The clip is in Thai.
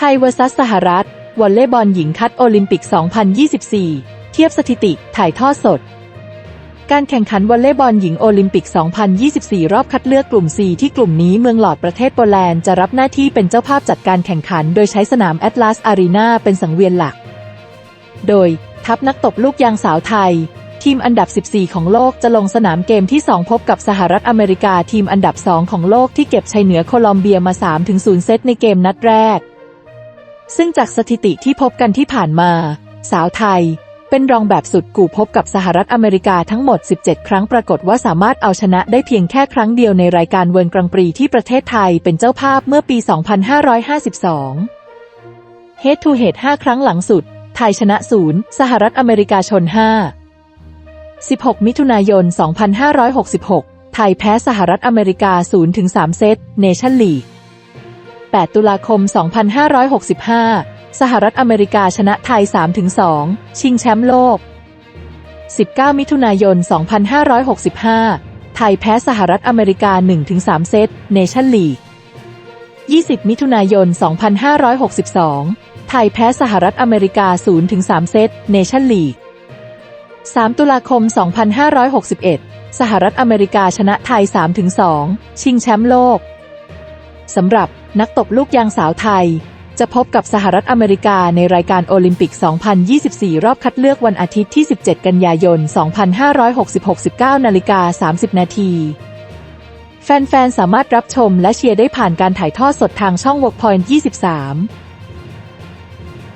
ไทย vs สหรัฐ วอลเลย์บอลหญิงคัดโอลิมปิก 2024 เทียบสถิติ ถ่ายทอดสด การแข่งขันวอลเลย์บอลหญิงโอลิมปิก 2024 รอบคัดเลือกกลุ่ม 4 ที่กลุ่มนี้เมืองหลอดประเทศโปแลนด์จะรับหน้าที่เป็นเจ้าภาพจัดการแข่งขัน โดยใช้สนามแอตลาสอารีนาเป็นสังเวียนหลัก โดยทัพนักตบลูกยางสาวไทยทีมอันดับ 14 ของโลกจะลงสนามเกมที่ 2 พบกับสหรัฐอเมริกาทีมอันดับ 2 ของโลกที่เก็บชัยเหนือโคลอมเบียมา 3-0 เซตในเกมนัดแรก ซึ่งจากสถิติที่พบกันที่ผ่านมา สาวไทย เป็นรองแบบสุดกู่พบกับสหรัฐอเมริกาทั้งหมด 17 ครั้งปรากฏว่าสามารถเอาชนะได้เพียงแค่ครั้งเดียวในรายการเวิร์นกรังปรีที่ประเทศไทยเป็นเจ้าภาพเมื่อปี 2552 Head to Head 5ครั้งหลังสุด ไทยชนะศูนย์สหรัฐอเมริกาชน 5 16 มิถุนายน 2566 ไทยแพ้สหรัฐอเมริกา 0-3 เซต เนชั่นลีก 8 ตุลาคม 2565 สหรัฐอเมริกาชนะไทย 3-2 ชิงแชมป์โลก 19 มิถุนายน 2565 ไทยแพ้สหรัฐอเมริกา 1-3 เซต เนชั่นลีก 20 มิถุนายน 2562 ไทยแพ้สหรัฐอเมริกา 0-3 เซต เนชั่นลีก 3 ตุลาคม 2561 สหรัฐอเมริกาชนะไทย 3-2 ชิงแชมป์โลก สำหรับ นักตบลูกยางสาวไทย จะพบกับสหรัฐอเมริกาในรายการโอลิมปิก 2024 รอบคัดเลือกวันอาทิตย์ที่ 17 กันยายน 2566 19นาฬิกา30 นาทีแฟนๆ สามารถรับชมและเชียร์ได้ผ่านการถ่ายทอดสดทางช่อง Workpoint 23